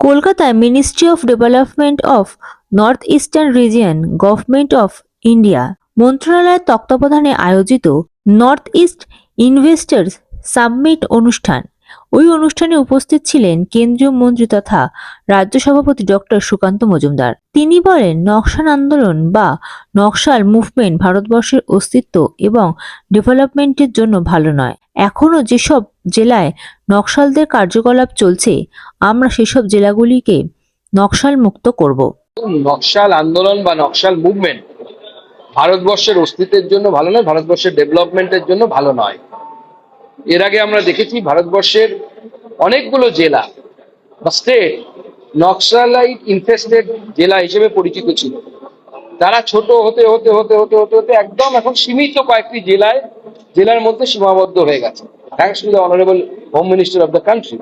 কলকাতায় ministry of development of north eastern region government of India মন্ত্রণালয়ের তত্ত্বাবধানে আয়োজিত নর্থ ইস্ট ইনভেস্টার্স সাবমিট অনুষ্ঠান। ওই অনুষ্ঠানে উপস্থিত ছিলেন কেন্দ্রীয় মন্ত্রী তথা রাজ্য সভাপতি ডক্টর সুকান্ত মজুমদার। তিনি বলেন নকশাল আন্দোলন বা নকশাল মুভমেন্ট ভারতবর্ষের অস্তিত্ব এবং ডেভেলপমেন্টের জন্য ভালো নয়। এখনও যেসব জেলায় নকশালদের কার্যকলাপ চলছে, আমরা সেসব জেলাগুলিকে নকশাল মুক্ত করব। নকশাল আন্দোলন বা নকশাল মুভমেন্ট ভারতবর্ষের অস্তিত্বের জন্য ভালো নয়, ভারতবর্ষের ডেভেলপমেন্টের জন্য ভালো নয়। এর আগে আমরা দেখেছি, ভারতবর্ষের অনেকগুলো জেলা বা স্টেট নকশালাইট ইনফেস্টেড জেলা হিসেবে পরিচিত ছিল। তারা ছোট হতে হতে হতে হতে হতে হতে একদম এখন সীমিত কয়েকটি জেলায়, জেলার মধ্যে সীমাবদ্ধ হয়ে গেছে। Thanks to the honourable home minister of the country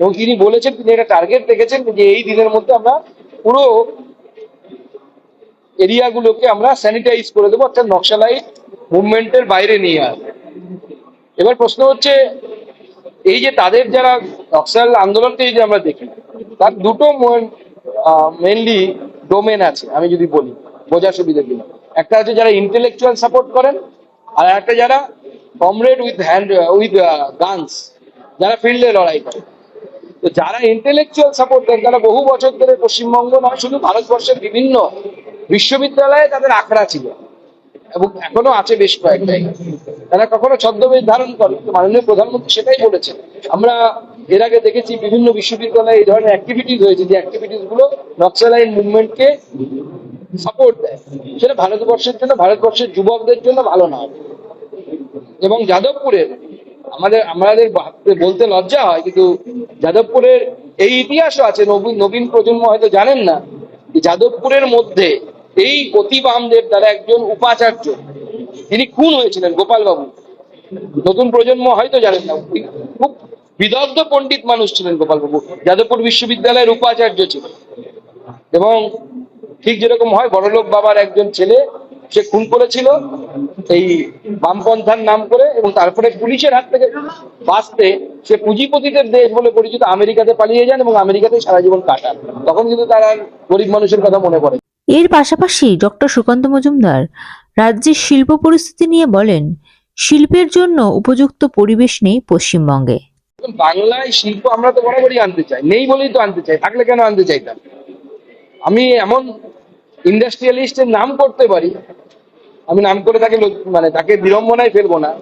এবং তিনি বলেছেন, তিনি একটা টার্গেট রেখেছেন যে এই দিনের মধ্যে আমরা পুরো এরিয়াগুলোকে আমরা স্যানিটাইজ করে দেবো, অর্থাৎ নকশালাইট মুভমেন্টের বাইরে নিয়ে আসব। এবার প্রশ্ন হচ্ছে এই যে তাদের যারা নকশাল আন্দোলনকে যদি আমরা দেখি, তার দুটো মেনলি ডোমেন আছে, আমি যদি বলি, বোঝার সুবিধার জন্য একটা হচ্ছে যারা ইন্টেলেকচুয়াল সাপোর্ট করেন, আর একটা যারা comrade with hand with guns যারা ফিল্ডে লড়াই করে তো যারা ইন্টেলেকচুয়াল সাপোর্ট দেন, তারা বহু বছর ধরে পশ্চিমবঙ্গ নয়, শুধু ভারতবর্ষের বিভিন্ন বিশ্ববিদ্যালয়ে তাদের আখড়া ছিল। এবং এখনও আছে বেশ কয়েকটাই। তারা কখনো ছদ্মবেশ ধারণ করে মাননীয় প্রধানমন্ত্রী সেটাই বলেছেন। আমরা এর আগে দেখেছি বিভিন্ন বিশ্ববিদ্যালয়ে এই ধরনের অ্যাক্টিভিটিস হয়েছে, যে অ্যাক্টিভিটিসগুলো নক্সালাইন মুভমেন্টকে সাপোর্ট দেয়। সেটা ভারতবর্ষের জন্য, ভারতবর্ষের যুবকদের জন্য ভালো নয় এবং যাদবপুরের, আমাদের আমাদের বলতে লজ্জা হয়, কিন্তু যাদবপুরের এই ইতিহাসও আছে। নবীন নবীন প্রজন্ম হয়তো জানেন না যাদবপুরের মধ্যে এই অতি বামদেব দ্বারা একজন উপাচার্য, তিনি খুন হয়েছিলেন গোপালবাবু। নতুন প্রজন্ম হয়তো জানেন না খুব বিদগ্ধ পণ্ডিত মানুষ ছিলেন গোপালবাবু, যাদবপুর বিশ্ববিদ্যালয়ের উপাচার্য ছিলেন। এবং ঠিক যেরকম হয়, বড়লোক বাবার একজন ছেলে, সে খুন করেছিল এই বামপন্থার নাম করে এবং তারপরে পুলিশের হাত থেকে বাঁচতে সে পুঁজিপতিদের দেশ বলে পরিচিত আমেরিকাতে পালিয়ে যান এবং আমেরিকাতে সারা জীবন কাটান। তখন কিন্তু তার গরিব মানুষের কথা মনে পড়ে এর পাশাপাশি ডক্টর সুকান্ত মজুমদার রাজ্যের শিল্প পরিস্থিতি নিয়ে বলেন, শিল্পের জন্য উপযুক্ত পরিবেশ নেই পশ্চিমবঙ্গে। বাংলায় শিল্প আমরা তো বরাবরই আনতে চাই, নেই বলেই তো আনতে চাই, থাকলে কেন আনতে চাইতাম? আমি এমন ইন্ডাস্ট্রিয়ালিস্টের নাম করতে পারি, আমি নাম করে তাকে মানে তাকে বিড়ম্বনায় ফেলব না।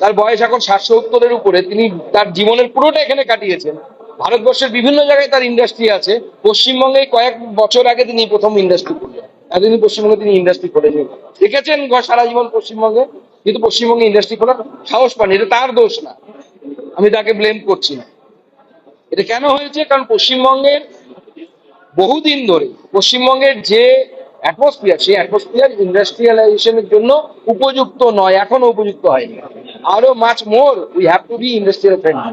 তার বয়স এখন ষাট সত্তরের উপরে, তিনি তার জীবনের পুরোটা এখানে কাটিয়েছেন। ভারতবর্ষের বিভিন্ন জায়গায় তার ইন্ডাস্ট্রি আছে। পশ্চিমবঙ্গে কয়েক বছর আগে তিনি প্রথম ইন্ডাস্ট্রি করলেন এতদিন পশ্চিমবঙ্গে তিনি ইন্ডাস্ট্রি করেনি দেখেছেন সারা জীবন পশ্চিমবঙ্গে? কিন্তু পশ্চিমবঙ্গে ইন্ডাস্ট্রি করার সাহস পাননি। এটা তার দোষ না। আমি তাকে ব্লেম করছি না। এটা কেন হয়েছে? কারণ পশ্চিমবঙ্গের বহুদিন ধরে, পশ্চিমবঙ্গের যে অ্যাটমসফিয়ার সেই অ্যাটমসফিয়ার ইন্ডাস্ট্রিয়ালাইজেশনের জন্য উপযুক্ত নয়, এখনও উপযুক্ত হয়নি। আরও much more we have to be industrial friendly